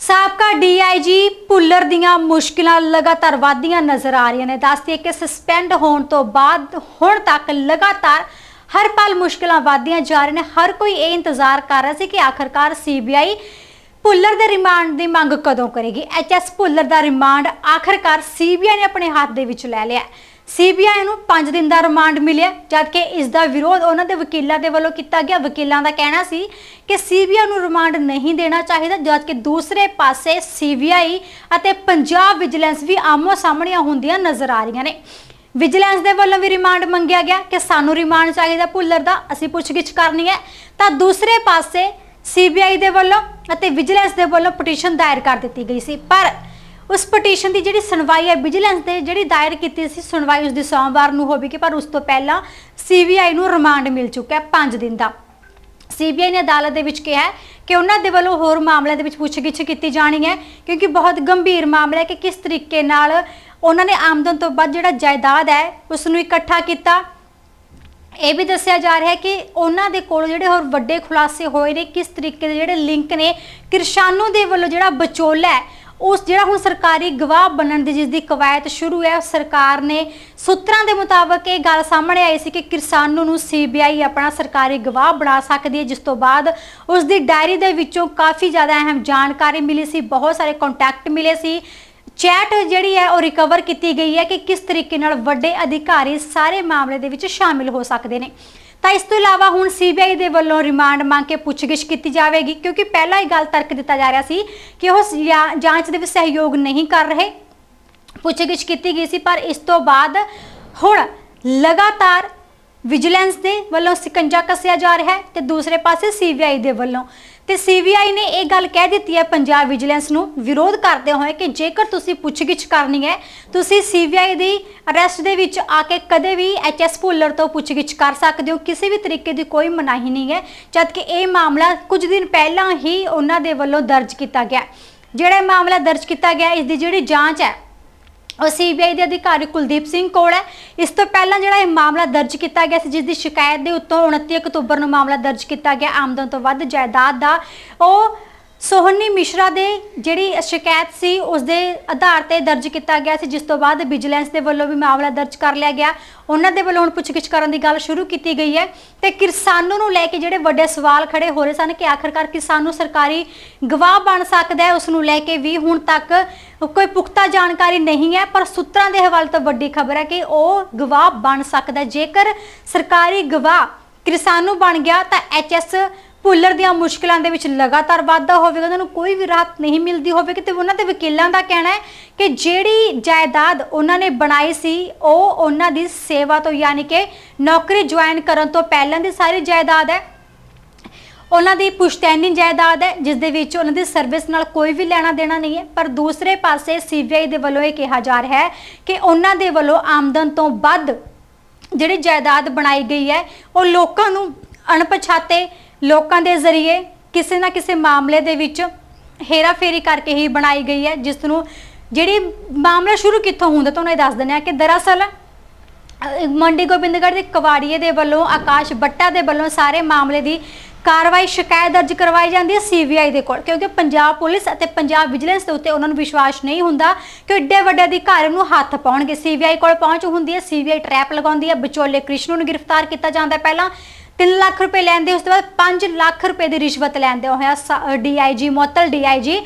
ਸਾਬਕਾ ਡੀਆਈਜੀ ਭੁੱਲਰ ਦੀਆਂ ਮੁਸ਼ਕਿਲਾਂ ਲਗਾਤਾਰ ਵਧਦੀਆਂ ਨਜ਼ਰ ਆ ਰਹੀਆਂ ਨੇ। ਦੱਸਦੀ ਹੈ ਕਿ ਸਸਪੈਂਡ ਹੋਣ ਤੋਂ ਬਾਅਦ ਹੁਣ ਤੱਕ ਲਗਾਤਾਰ ਹਰ ਪਲ ਮੁਸ਼ਕਿਲਾਂ ਵਧਦੀਆਂ ਜਾ ਰਹੀਆਂ ਨੇ। ਹਰ ਕੋਈ ਇਹ ਇੰਤਜ਼ਾਰ ਕਰ ਰਿਹਾ ਸੀ ਕਿ ਆਖਰਕਾਰ ਸੀਬੀਆਈ ਭੁੱਲਰ ਦੇ ਰਿਮਾਂਡ ਦੀ ਮੰਗ ਕਦੋਂ ਕਰੇਗੀ? ਐਚਐਸ ਭੁੱਲਰ ਦਾ ਰਿਮਾਂਡ ਆਖਰਕਾਰ ਸੀਬੀਆਈ ਨੇ ਆਪਣੇ ਹੱਥ ਦੇ ਵਿੱਚ ਲੈ ਲਿਆ। ਸੀਬੀਆਈ ਨੂੰ 5 ਦਿਨ ਦਾ ਰਿਮਾਂਡ ਮਿਲਿਆ, ਜਦਕਿ ਇਸ ਦਾ ਵਿਰੋਧ ਉਹਨਾਂ ਦੇ ਵਕੀਲਾਂ ਦੇ ਵੱਲੋਂ ਕੀਤਾ ਗਿਆ। ਵਕੀਲਾਂ ਦਾ ਕਹਿਣਾ ਸੀ ਕਿ ਸੀਬੀਆਈ ਨੂੰ ਰਿਮਾਂਡ ਨਹੀਂ ਦੇਣਾ ਚਾਹੀਦਾ, ਜਦਕਿ ਦੂਸਰੇ ਪਾਸੇ ਸੀਬੀਆਈ ਅਤੇ ਪੰਜਾਬ ਵਿਜੀਲੈਂਸ ਵੀ ਆਮੋ ਸਾਹਮਣੀਆਂ ਹੁੰਦੀਆਂ ਨਜ਼ਰ ਆ ਰਹੀਆਂ ਨੇ। ਵਿਜੀਲੈਂਸ ਦੇ ਵੱਲੋਂ ਵੀ ਰਿਮਾਂਡ ਮੰਗਿਆ ਗਿਆ ਕਿ ਸਾਨੂੰ ਰਿਮਾਂਡ ਚਾਹੀਦਾ ਭੁੱਲਰ ਦਾ, ਅਸੀਂ ਪੁੱਛਗਿੱਛ ਕਰਨੀ ਹੈ। ਤਾਂ ਦੂਸਰੇ ਪਾਸੇ ਸੀਬੀਆਈ ਦੇ ਵੱਲੋਂ ਅਤੇ ਵਿਜੀਲੈਂਸ ਦੇ ਵੱਲੋਂ ਪਟੀਸ਼ਨ ਦਾਇਰ ਕਰ ਦਿੱਤੀ ਗਈ ਸੀ। ਪਰ ਉਸ ਪਟੀਸ਼ਨ ਦੀ ਜਿਹੜੀ ਸੁਣਵਾਈ ਹੈ ਵਿਜੀਲੈਂਸ ਦੇ ਜਿਹੜੀ ਦਾਇਰ ਕੀਤੀ ਸੀ ਸੁਣਵਾਈ ਉਸ ਦੀ ਸੋਮਵਾਰ ਨੂੰ ਹੋਵੇਗੀ, ਪਰ ਉਸ ਤੋਂ ਪਹਿਲਾਂ ਸੀਬੀਆਈ ਨੂੰ ਰਿਮਾਂਡ ਮਿਲ ਚੁੱਕਾ ਹੈ 5 ਦਿਨ ਦਾ। ਸੀਬੀਆਈ ਨੇ ਅਦਾਲਤ ਦੇ ਵਿੱਚ ਕਿਹਾ ਕਿ ਉਹਨਾਂ ਦੇ ਵੱਲੋਂ ਹੋਰ ਮਾਮਲਿਆਂ ਦੇ ਵਿੱਚ ਪੁੱਛਗਿੱਛ ਕੀਤੀ ਜਾਣੀ ਹੈ, ਕਿਉਂਕਿ ਬਹੁਤ ਗੰਭੀਰ ਮਾਮਲਾ ਹੈ ਕਿ ਕਿਸ ਤਰੀਕੇ ਨਾਲ ਉਹਨਾਂ ਨੇ ਆਮਦਨ ਤੋਂ ਬਾਅਦ ਜਿਹੜਾ ਜਾਇਦਾਦ ਹੈ ਉਸ ਨੂੰ ਇਕੱਠਾ ਕੀਤਾ। ਇਹ ਵੀ ਦੱਸਿਆ ਜਾ ਰਿਹਾ ਹੈ ਕਿ ਉਹਨਾਂ ਦੇ ਕੋਲ ਜਿਹੜੇ ਹੋਰ ਵੱਡੇ ਖੁਲਾਸੇ ਹੋਏ ਨੇ, ਕਿਸ ਤਰੀਕੇ ਦੇ ਜਿਹੜੇ ਲਿੰਕ ਨੇ, ਕਿਰਸ਼ਾਨੂ ਦੇ ਵੱਲੋਂ ਜਿਹੜਾ ਵਿਚੋਲਾ ਹੈ ਉਸ ਜਿਹੜਾ ਹੁਣ ਸਰਕਾਰੀ ਗਵਾਹ ਬਣਨ ਦੀ ਜਿਸ ਦੀ ਕਵਾਇਤ ਸ਼ੁਰੂ ਹੈ ਸਰਕਾਰ ਨੇ ਸੂਤਰਾਂ ਦੇ ਮੁਤਾਬਕ ਇਹ ਗੱਲ ਸਾਹਮਣੇ ਆਈ ਸੀ ਕਿ ਕਿਰਸਾਨੂ ਨੂੰ ਸੀਬੀਆਈ ਆਪਣਾ ਸਰਕਾਰੀ ਗਵਾਹ ਬਣਾ ਸਕਦੀ ਹੈ, ਜਿਸ ਤੋਂ ਬਾਅਦ ਉਸ ਦੀ ਡਾਇਰੀ ਦੇ ਵਿੱਚੋਂ ਕਾਫੀ ਜ਼ਿਆਦਾ ਅਹਿਮ ਜਾਣਕਾਰੀ ਮਿਲੀ ਸੀ, ਬਹੁਤ ਸਾਰੇ ਕੰਟੈਕਟ ਮਿਲੇ ਸੀ। ਚੈਟ ਜਿਹੜੀ ਹੈ, ਉਹ ਰਿਕਵਰ ਕੀਤੀ ਗਈ ਹੈ ਕਿ ਕਿਸ ਤਰੀਕੇ ਨਾਲ ਵੱਡੇ ਅਧਿਕਾਰੀ ਸਾਰੇ ਮਾਮਲੇ ਦੇ ਵਿੱਚ ਸ਼ਾਮਿਲ ਹੋ ਸਕਦੇ ਨੇ। ਤਾਂ ਇਸ ਤੋਂ ਇਲਾਵਾ ਹੁਣ ਸੀਬੀਆਈ ਦੇ ਵੱਲੋਂ ਰਿਮਾਂਡ ਮੰਗ ਕੇ ਪੁੱਛਗਿੱਛ ਕੀਤੀ ਜਾਵੇਗੀ, ਕਿਉਂਕਿ ਪਹਿਲਾਂ ਹੀ ਗੱਲ ਤਰਕ ਦਿੱਤਾ ਜਾ ਰਿਹਾ ਸੀ ਕਿ ਉਹ ਜਾਂ- ਜਾਂਚ ਦੇ ਵਿੱਚ ਸਹਿਯੋਗ ਨਹੀਂ ਕਰ ਰਹੇ। ਪੁੱਛਗਿੱਛ ਕੀਤੀ ਗਈ ਸੀ, ਪਰ ਇਸ ਤੋਂ ਬਾਅਦ ਹੁਣ ਲਗਾਤਾਰ ਵਿਜੀਲੈਂਸ ਦੇ ਵੱਲੋਂ ਸਿਕੰਜਾ ਕੱਸਿਆ ਜਾ ਰਿਹਾ ਹੈ ਤੇ ਦੂਸਰੇ ਪਾਸੇ ਸੀਬੀਆਈ ਦੇ ਵੱਲੋਂ। ਤੇ ਸੀਬੀਆਈ ਨੇ ਇਹ ਗੱਲ ਕਹਿ ਦਿੱਤੀ ਹੈ, ਪੰਜਾਬ ਵਿਜੀਲੈਂਸ ਨੂੰ ਵਿਰੋਧ ਕਰਦੇ ਹੋਏ ਕਿ ਜੇਕਰ ਤੁਸੀਂ ਪੁੱਛਗਿੱਛ ਕਰਨੀ ਹੈ, ਤੁਸੀਂ ਸੀਬੀਆਈ ਦੀ ਅਰੈਸਟ ਦੇ ਵਿੱਚ ਆ ਕੇ ਕਦੇ ਵੀ ਐਚਐਸ ਭੁੱਲਰ ਤੋਂ ਪੁੱਛਗਿੱਛ ਕਰ ਸਕਦੇ ਹੋ। ਕਿਸੇ ਵੀ ਤਰੀਕੇ ਦੀ ਕੋਈ ਮਨਾਹੀ ਨਹੀਂ ਹੈ, ਜਦਕਿ ਇਹ ਮਾਮਲਾ ਕੁਝ ਦਿਨ ਪਹਿਲਾਂ ਹੀ ਉਹਨਾਂ ਦੇ ਵੱਲੋਂ ਦਰਜ ਕੀਤਾ ਗਿਆ। ਜਿਹੜਾ ਮਾਮਲਾ ਦਰਜ ਕੀਤਾ ਗਿਆ, ਇਸ ਦੀ ਜਿਹੜੀ ਜਾਂਚ ਹੈ ਸੀਬੀਆਈ ਦੇ ਅਧਿਕਾਰੀ ਕੁਲਦੀਪ ਸਿੰਘ ਕੋਲ ਹੈ। ਇਸ ਤੋਂ ਪਹਿਲਾਂ ਜਿਹੜਾ ਇਹ ਮਾਮਲਾ ਦਰਜ ਕੀਤਾ ਗਿਆ ਸੀ, ਜਿਸ ਦੀ ਸ਼ਿਕਾਇਤ ਦੇ ਉੱਤੋਂ 29 ਅਕਤੂਬਰ ਨੂੰ ਮਾਮਲਾ ਦਰਜ ਕੀਤਾ ਗਿਆ। ਆਮਦਨ ਤੋਂ ਵੱਧ ਜਾਇਦਾਦ ਦਾ। ਉਹ ਸੋਹਨੀ ਮਿਸ਼ਰਾ ਦੇ ਜਿਹੜੀ ਸ਼ਿਕਾਇਤ ਸੀ ਉਸ ਦੇ ਆਧਾਰ ਤੇ ਦਰਜ ਕੀਤਾ ਗਿਆ ਸੀ, ਜਿਸ ਤੋਂ ਬਾਅਦ ਵਿਜੀਲੈਂਸ ਦੇ ਵੱਲੋਂ ਵੀ ਮਾਮਲਾ ਦਰਜ ਕਰ ਲਿਆ ਗਿਆ। ਉਹਨਾਂ ਦੇ ਵੱਲੋਂ ਹੁਣ ਪੁੱਛਗਿੱਛ ਕਰਨ ਦੀ ਗੱਲ ਸ਼ੁਰੂ ਕੀਤੀ ਗਈ ਹੈ। ਤੇ ਕਿਸਾਨੂ ਨੂੰ ਲੈ ਕੇ ਜਿਹੜੇ ਵੱਡੇ ਸਵਾਲ ਖੜੇ ਹੋ ਰਹੇ ਸਨ ਕਿ ਆਖਰਕਾਰ ਨੂੰ ਸਰਕਾਰੀ ਗਵਾਹ ਬਣ ਸਕਦਾ ਹੈ ਉਸ ਨੂੰ ਲੈ ਕੇ ਵੀ ਹੁਣ ਤੱਕ ਕੋਈ ਪੁਖਤਾ ਜਾਣਕਾਰੀ ਨਹੀਂ ਹੈ। ਪਰ ਸੂਤਰਾਂ ਦੇ ਹਵਾਲੇ ਤੋਂ ਵੱਡੀ ਖਬਰ ਹੈ ਕਿ ਉਹ ਗਵਾਹ ਬਣ ਸਕਦਾ ਜੇਕਰ ਸਰਕਾਰੀ ਗਵਾਹ ਕਿਸਾਨ ਨੂੰ ਬਣ ਗਿਆ ਤਾਂ ਐਚਐਸ ਭੁੱਲਰ ਦੀਆਂ ਮੁਸ਼ਕਲਾਂ ਦੇ ਵਿੱਚ ਲਗਾਤਾਰ ਵਾਧਾ ਹੋਵੇਗਾ, ਉਹਨਾਂ ਨੂੰ ਕੋਈ ਵੀ ਰਾਹਤ ਨਹੀਂ ਮਿਲਦੀ ਹੋਵੇਗੀ ਤੇ ਉਹਨਾਂ ਦੇ ਵਕੀਲਾਂ ਦਾ ਕਹਿਣਾ ਹੈ ਕਿ ਜਿਹੜੀ ਜਾਇਦਾਦ ਉਹਨਾਂ ਨੇ ਬਣਾਈ ਸੀ, ਉਹ ਉਹਨਾਂ ਦੀ ਸੇਵਾ ਤੋਂ ਯਾਨੀ ਕਿ ਨੌਕਰੀ ਜੁਆਇਨ ਕਰਨ ਤੋਂ ਪਹਿਲਾਂ ਦੀ ਸਾਰੀ ਜਾਇਦਾਦ ਹੈ। ਉਹਨਾਂ ਦੀ ਪੁਸ਼ਤੈਨੀ ਜਾਇਦਾਦ ਹੈ, ਜਿਸ ਦੇ ਵਿੱਚ ਉਹਨਾਂ ਦੀ ਸਰਵਿਸ ਨਾਲ ਕੋਈ ਵੀ ਲੈਣਾ ਦੇਣਾ ਨਹੀਂ ਹੈ। ਪਰ ਦੂਸਰੇ ਪਾਸੇ ਸੀਬੀਆਈ ਦੇ ਵੱਲੋਂ ਇਹ ਕਿਹਾ ਜਾ ਰਿਹਾ ਹੈ ਕਿ ਉਹਨਾਂ ਦੇ ਵੱਲੋਂ ਆਮਦਨ ਤੋਂ ਵੱਧ ਜਿਹੜੀ ਜਾਇਦਾਦ ਬਣਾਈ ਗਈ ਹੈ, ਉਹ ਲੋਕਾਂ ਨੂੰ ਅਣਪਛਾਤੇ ਲੋਕਾਂ ਦੇ ਜ਼ਰੀਏ ਕਿਸੇ ਨਾ ਕਿਸੇ ਮਾਮਲੇ ਦੇ ਵਿੱਚ ਹੇਰਾਫੇਰੀ ਕਰਕੇ ਹੀ ਬਣਾਈ ਗਈ ਹੈ, ਜਿਸ ਨੂੰ ਜਿਹੜੀ ਮਾਮਲਾ ਸ਼ੁਰੂ ਕਿੱਥੋਂ ਹੁੰਦਾ ਤੁਹਾਨੂੰ ਇਹ ਦੱਸ ਦਿੰਦੇ ਆ ਕਿ ਦਰਅਸਲ ਮੰਡੀ ਗੋਬਿੰਦਗੜ੍ਹ ਦੇ ਕਵਾੜੀਏ ਦੇ ਵੱਲੋਂ, ਆਕਾਸ਼ ਬੱਟਾ ਦੇ ਵੱਲੋਂ ਸਾਰੇ ਮਾਮਲੇ ਦੀ ਕਾਰਵਾਈ ਸ਼ਿਕਾਇਤ ਦਰਜ ਕਰਵਾਈ ਜਾਂਦੀ ਹੈ ਸੀਬੀਆਈ ਦੇ ਕੋਲ, ਕਿਉਂਕਿ ਪੰਜਾਬ ਪੁਲਿਸ ਅਤੇ ਪੰਜਾਬ ਵਿਜੀਲੈਂਸ ਦੇ ਉੱਤੇ ਉਹਨਾਂ ਨੂੰ ਵਿਸ਼ਵਾਸ ਨਹੀਂ ਹੁੰਦਾ ਕਿ ਏਡੇ ਵੱਡੇ ਅਧਿਕਾਰੀ ਨੂੰ ਹੱਥ ਪਾਉਣਗੇ। ਸੀਬੀਆਈ ਕੋਲ ਪਹੁੰਚ ਹੁੰਦੀ ਹੈ ਸੀਬੀਆਈ ਟਰੈਪ ਲਗਾਉਂਦੀ ਹੈ, ਵਿਚੋਲੇ ਕ੍ਰਿਸ਼ਨ ਨੂੰ ਗ੍ਰਿਫਤਾਰ ਕੀਤਾ ਜਾਂਦਾ ਪਹਿਲਾਂ 3 ਲੱਖ ਰੁਪਏ ਲੈਂਦੇ, ਉਸ ਤੋਂ ਬਾਅਦ 5 ਲੱਖ ਰੁਪਏ ਦੀ ਰਿਸ਼ਵਤ ਲੈਂਦੇ ਹੋਇਆ ਡੀਆਈਜੀ, ਮੁਅੱਤਲ ਡੀਆਈਜੀ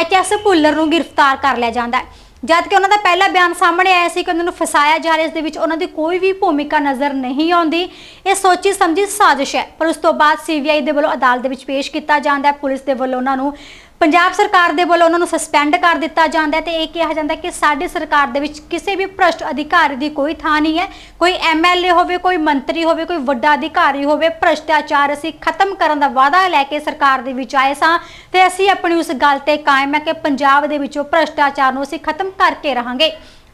ਐਚਐਸ ਭੁੱਲਰ ਨੂੰ ਗ੍ਰਿਫਤਾਰ ਕਰ ਲਿਆ ਜਾਂਦਾ ਹੈ। ਜਦ ਕਿ ਉਹਨਾਂ ਦਾ ਪਹਿਲਾ ਬਿਆਨ ਸਾਹਮਣੇ ਆਇਆ ਸੀ ਕਿ ਉਹਨਾਂ ਨੂੰ ਫਸਾਇਆ ਜਾ ਰਿਹਾ, ਇਸ ਦੇ ਵਿੱਚ ਉਹਨਾਂ ਦੀ ਕੋਈ ਵੀ ਭੂਮਿਕਾ ਨਜ਼ਰ ਨਹੀਂ ਆਉਂਦੀ। ਇਹ ਸੋਚੀ ਸਮਝੀ ਸਾਜ਼ਿਸ਼ ਹੈ, ਪਰ ਉਸ ਤੋਂ ਬਾਅਦ ਸੀਬੀਆਈ ਦੇ ਵੱਲੋਂ ਅਦਾਲਤ ਦੇ ਵਿੱਚ ਪੇਸ਼ ਕੀਤਾ ਜਾਂਦਾ ਹੈ। ਪੁਲਿਸ ਦੇ ਵੱਲੋਂ ਉਹਨਾਂ ਨੂੰ ਪੰਜਾਬ ਸਰਕਾਰ ਦੇ ਵੱਲੋਂ ਉਹਨਾਂ ਨੂੰ ਸਸਪੈਂਡ ਕਰ ਦਿੱਤਾ ਜਾਂਦਾ ਹੈ ਤੇ ਇਹ ਕਿਹਾ ਜਾਂਦਾ ਹੈ ਕਿ ਸਾਡੀ ਸਰਕਾਰ ਦੇ ਵਿੱਚ ਕਿਸੇ ਵੀ ਭ੍ਰਸ਼ਟ ਅਧਿਕਾਰੀ ਦੀ ਕੋਈ ਥਾਂ ਨਹੀਂ ਹੈ ਕੋਈ ਐਮਐਲਏ ਹੋਵੇ ਕੋਈ ਮੰਤਰੀ ਹੋਵੇ ਕੋਈ ਵੱਡਾ ਅਧਿਕਾਰੀ ਹੋਵੇ ਭ੍ਰਸ਼ਟਾਚਾਰ ਅਸੀਂ ਖਤਮ ਕਰਨ ਦਾ ਵਾਅਦਾ ਲੈ ਕੇ ਸਰਕਾਰ ਦੇ ਵਿੱਚ ਆਏ ਸਾਂ ਤੇ ਅਸੀਂ ਆਪਣੀ ਉਸ ਗੱਲ ਤੇ ਕਾਇਮ ਹੈ ਕਿ ਪੰਜਾਬ ਦੇ ਵਿੱਚੋਂ ਭ੍ਰਸ਼ਟਾਚਾਰ ਨੂੰ ਅਸੀਂ ਖਤਮ ਕਰਕੇ ਰਹਾਂਗੇ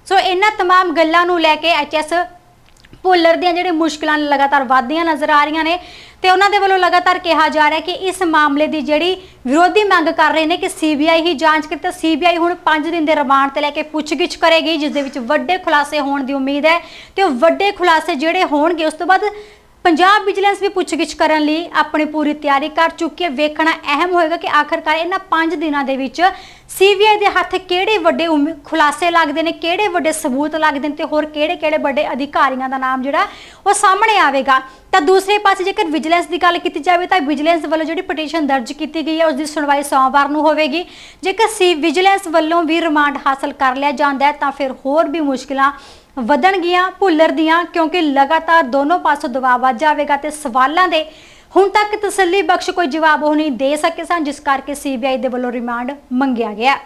ਸੋ ਇਹਨਾਂ तमाम ਗੱਲਾਂ ਨੂੰ ਲੈ ਕੇ ਐਚਐਸ ਭੁੱਲਰ ਦੀਆਂ ਜਿਹੜੇ ਮੁਸ਼ਕਲਾਂ ਲਗਾਤਾਰ ਵਧਦੀਆਂ ਨਜ਼ਰ ਆ ਰਹੀਆਂ ਨੇ ਤੇ ਉਹਨਾਂ ਦੇ ਵੱਲੋਂ ਲਗਾਤਾਰ ਕਿਹਾ ਜਾ ਰਿਹਾ ਕਿ ਇਸ ਮਾਮਲੇ ਦੀ ਜਿਹੜੀ ਵਿਰੋਧੀ ਮੰਗ ਕਰ ਰਹੇ ਨੇ ਕਿ ਸੀਬੀਆਈ ਹੀ ਜਾਂਚ ਕਰੇ ਤਾਂ ਸੀਬੀਆਈ ਹੁਣ 5 ਦਿਨ ਦੇ ਰਿਮਾਂਡ ਤੇ ਲੈ ਕੇ ਪੁੱਛਗਿੱਛ ਕਰੇਗੀ, ਜਿਸ ਦੇ ਵਿੱਚ ਵੱਡੇ ਖੁਲਾਸੇ ਹੋਣ ਦੀ ਉਮੀਦ ਹੈ ਤੇ ਉਹ ਵੱਡੇ ਖੁਲਾਸੇ ਜਿਹੜੇ ਹੋਣਗੇ, ਉਸ ਤੋਂ ਬਾਅਦ ਪੰਜਾਬ ਵਿਜੀਲੈਂਸ ਵੀ ਪੁੱਛਗਿੱਛ ਕਰਨ ਲਈ ਆਪਣੀ ਪੂਰੀ ਤਿਆਰੀ ਕਰ ਚੁੱਕੀ ਹੈ। ਵੇਖਣਾ ਅਹਿਮ ਹੋਏਗਾ ਕਿ ਆਖਰਕਾਰ ਇਹਨਾਂ 5 ਦਿਨਾਂ ਦੇ ਵਿੱਚ ਸੀਬੀਆਈ ਦੇ ਹੱਥ ਕਿਹੜੇ ਵੱਡੇ ਖੁਲਾਸੇ ਲੱਗਦੇ ਨੇ, ਕਿਹੜੇ ਵੱਡੇ ਸਬੂਤ ਲੱਗਦੇ ਨੇ ਤੇ ਹੋਰ ਕਿਹੜੇ-ਕਿਹੜੇ ਵੱਡੇ ਅਧਿਕਾਰੀਆਂ ਦਾ ਨਾਮ ਜਿਹੜਾ ਉਹ ਸਾਹਮਣੇ ਆਵੇਗਾ। ਤਾਂ ਦੂਸਰੇ ਪਾਸੇ ਜੇਕਰ ਵਿਜੀਲੈਂਸ ਦੀ ਗੱਲ ਕੀਤੀ ਜਾਵੇ ਤਾਂ ਵਿਜੀਲੈਂਸ ਵੱਲੋਂ ਜਿਹੜੀ ਪਟੀਸ਼ਨ ਦਰਜ ਕੀਤੀ ਗਈ ਹੈ ਉਸ ਦੀ ਸੁਣਵਾਈ ਸੋਮਵਾਰ ਨੂੰ ਹੋਵੇਗੀ। ਜੇਕਰ ਸੀ, ਵਿਜੀਲੈਂਸ ਵੱਲੋਂ ਵੀ ਰਿਮਾਂਡ ਹਾਸਲ ਕਰ ਲਿਆ ਜਾਂਦਾ ਹੈ ਤਾਂ ਫਿਰ ਹੋਰ ਵੀ ਮੁਸ਼ਕਿਲਾਂ ਵਧਣਗੀਆਂ ਭੁੱਲਰ ਦੀਆਂ, ਕਿਉਂਕਿ ਲਗਾਤਾਰ ਦੋਨੋਂ ਪਾਸੋਂ ਦਬਾਅ ਵੱਧ ਜਾਵੇਗਾ ਤੇ ਸਵਾਲਾਂ ਦੇ ਹੁਣ ਤੱਕ ਤਸੱਲੀ ਬਖਸ਼ ਕੋਈ ਜਵਾਬ ਉਹ ਨਹੀਂ ਦੇ ਸਕੇ ਸਨ, ਜਿਸ ਕਰਕੇ ਸੀਬੀਆਈ ਦੇ ਵੱਲੋਂ ਰਿਮਾਂਡ ਮੰਗਿਆ ਗਿਆ।